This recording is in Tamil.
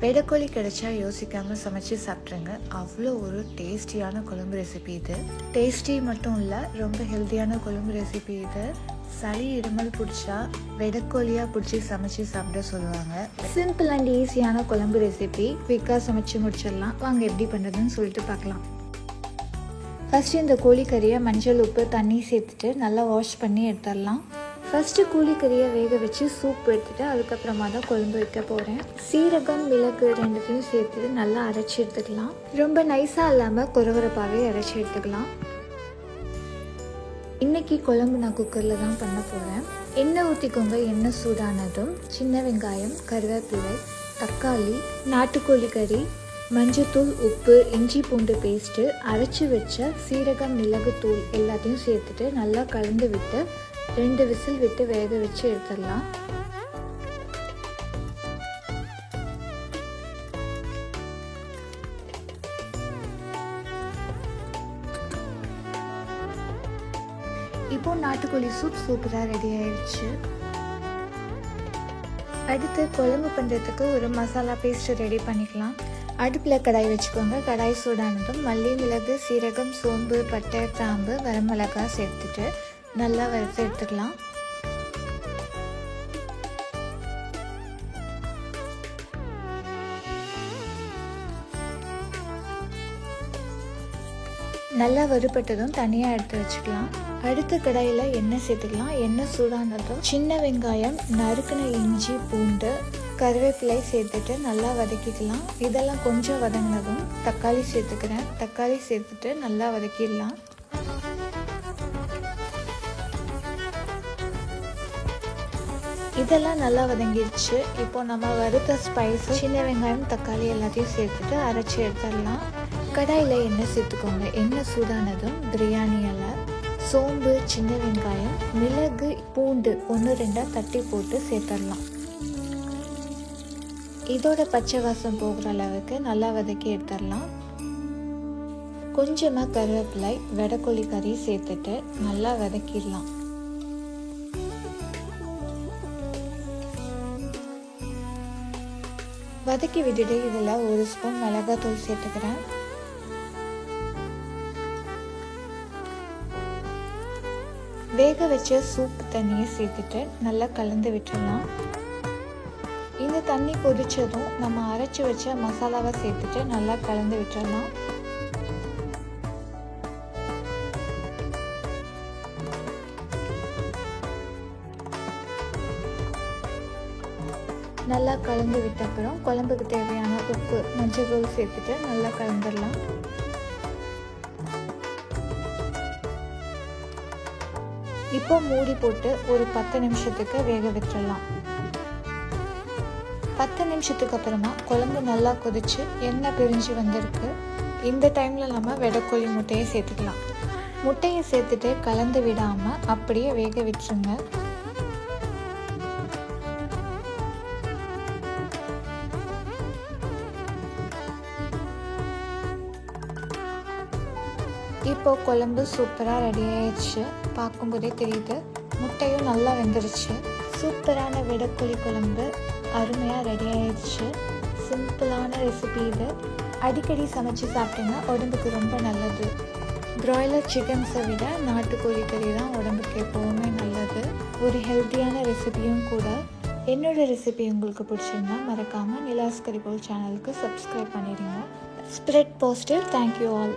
வெடக்கோழி கிடைச்சா யோசிக்காமல் சமைச்சு சாப்பிட்ருங்க அவ்வளோ ஒரு டேஸ்டியான குழம்பு ரெசிபி இது. டேஸ்டி மட்டும் இல்லை ரொம்ப ஹெல்த்தியான குழம்பு ரெசிபி இது. சளி இருமல் பிடிச்சா வெடக்கோழியாக பிடிச்சி சமைச்சு சாப்பிட சொல்லுவாங்க. சிம்பிள் அண்ட் ஈஸியான குழம்பு ரெசிபி குயிக்காக சமைச்சு முடிச்சிடலாம். வாங்க எப்படி பண்ணுறதுன்னு சொல்லிட்டு பார்க்கலாம். ஃபஸ்ட்டு இந்த கோழிக்கறியை மஞ்சள் உப்பு தண்ணி சேர்த்துட்டு நல்லா வாஷ் பண்ணி எடுத்துடலாம். ஃபஸ்ட்டு கூலிக்கறியை வேக வச்சு சூப் எடுத்துகிட்டு அதுக்கப்புறமா தான் குழம்பு வைக்க போகிறேன் சீரகம் மிளகு ரெண்டுத்தையும் சேர்த்துட்டு நல்லா அரைச்சி எடுத்துக்கலாம். ரொம்ப நைஸாக இல்லாமல் குறகுறப்பாகவே அரைச்சி எடுத்துக்கலாம். இன்றைக்கி குழம்பு நான் குக்கரில் தான் பண்ண போகிறேன் எண்ணெய் ஊற்றிக்கோங்க எண்ணெய் சூடானதும் சின்ன வெங்காயம் கருவேப்பிலை தக்காளி நாட்டுக்கோழி கறி மஞ்சத்தூள் உப்பு இஞ்சி பூண்டு பேஸ்ட்டு அரைச்சி வச்ச சீரகம் மிளகுத்தூள் எல்லாத்தையும் சேர்த்துட்டு நல்லா கலந்து விட்டு ரெண்டு விசில் விட்டு வேக வச்சு எடுத்துடலாம். இப்போ நாட்டுக்கோழி சூப் சூப்பராக ரெடி ஆயிடுச்சு அடுத்து குழம்பு பண்ணுறதுக்கு ஒரு மசாலா பேஸ்ட் ரெடி பண்ணிக்கலாம். அடுப்பில் கடாய் வச்சுக்கோங்க. கடாய் சூடானதும் மல்லி மிளகு சீரகம் சோம்பு பட்டை கிராம்பு வரமிளகாய் சேர்த்துட்டு நல்லா வறுத்து எடுத்துக்கலாம். நல்லா வறுபட்டதும் தனியாக எடுத்து வச்சுக்கலாம். அடுத்த கடாயில் எண்ணெய் சேர்த்துக்கலாம். எண்ணெய் சூடானதும் சின்ன வெங்காயம் நறுக்கின இஞ்சி பூண்டு கருவேப்பிலை சேர்த்துட்டு நல்லா வதக்கிக்கலாம். இதெல்லாம் கொஞ்சம் வதங்கினதும் தக்காளி சேர்த்துக்கிறேன். தக்காளி சேர்த்துட்டு நல்லா வதக்கிடலாம். இதெல்லாம் நல்லா வதங்கிடுச்சு இப்போ நம்ம வறுத்த ஸ்பைஸ் சின்ன வெங்காயம் தக்காளி எல்லாத்தையும் சேர்த்துட்டு அரைச்சி எடுத்துடலாம். கடாயில் எண்ணெய் சேர்த்துக்கோங்க. எண்ணெய் சூடானதும் பிரியாணி இலை சோம்பு சின்ன வெங்காயம் மிளகு பூண்டு ஒன்று ரெண்டாக தட்டி போட்டு சேர்த்துடலாம். இதோட பச்சை வாசம் போகிற அளவுக்கு நல்லா வதக்கி எடுத்துடலாம். கொஞ்சமாக கருவேப்பிலை வெடக்கொல்லி கறி சேர்த்துட்டு நல்லா வதக்கிடலாம். வதக்கி விட்டுட்டு இதில் ஒரு ஸ்பூன் மிளகாத்தூள் சேர்த்துக்கிறேன். வேக வச்ச சூப்பு தண்ணியை சேர்த்துட்டு நல்லா கலந்து விட்டுடலாம். இந்த தண்ணி கொதிச்சதும் நம்ம அரைச்சி வச்ச மசாலாவை சேர்த்துட்டு நல்லா கலந்து விட்டுடலாம். நல்லா கலந்து விட்ட அப்புறம் குழம்புக்கு தேவையான உப்பு மஞ்சள் தூள் சேர்த்துட்டு நல்லா கலந்துடலாம். இப்போ மூடி போட்டு ஒரு பத்து நிமிஷத்துக்கு வேக விட்டுடலாம் பத்து நிமிஷத்துக்கு அப்புறமா குழம்பு நல்லா கொதிச்சு எண்ணெய் பிரிஞ்சு வந்திருக்கு. இந்த டைமில் நம்ம வெடக்கோழி முட்டையை சேர்த்துக்கலாம். முட்டையை சேர்த்துட்டு கலந்து விடாமல் அப்படியே வேக விட்டுருங்க. இப்போ குழம்பு சூப்பராக ரெடி ஆயிடுச்சு. பார்க்கும்போதே தெரியுது முட்டையும் நல்லா வெந்துருச்சு. சூப்பரான விடக்குழி குழம்பு அருமையாக ரெடி ஆயிடுச்சு. சிம்பிளான ரெசிபி இது. அடிக்கடி சமைச்சு சாப்பிட்டீங்கன்னா உடம்புக்கு ரொம்ப நல்லது. ப்ராய்லர் சிக்கன்ஸை விட நாட்டுக்கோழி கறி தான் உடம்புக்கு எப்போவுமே நல்லது. ஒரு ஹெல்த்தியான ரெசிபியும் கூட. என்னோடய ரெசிபி உங்களுக்கு பிடிச்சிருந்தா மறக்காமல் நிலாஸ் கரிபோல் சேனலுக்கு சப்ஸ்கிரைப் பண்ணிடுங்க spread poster thank you all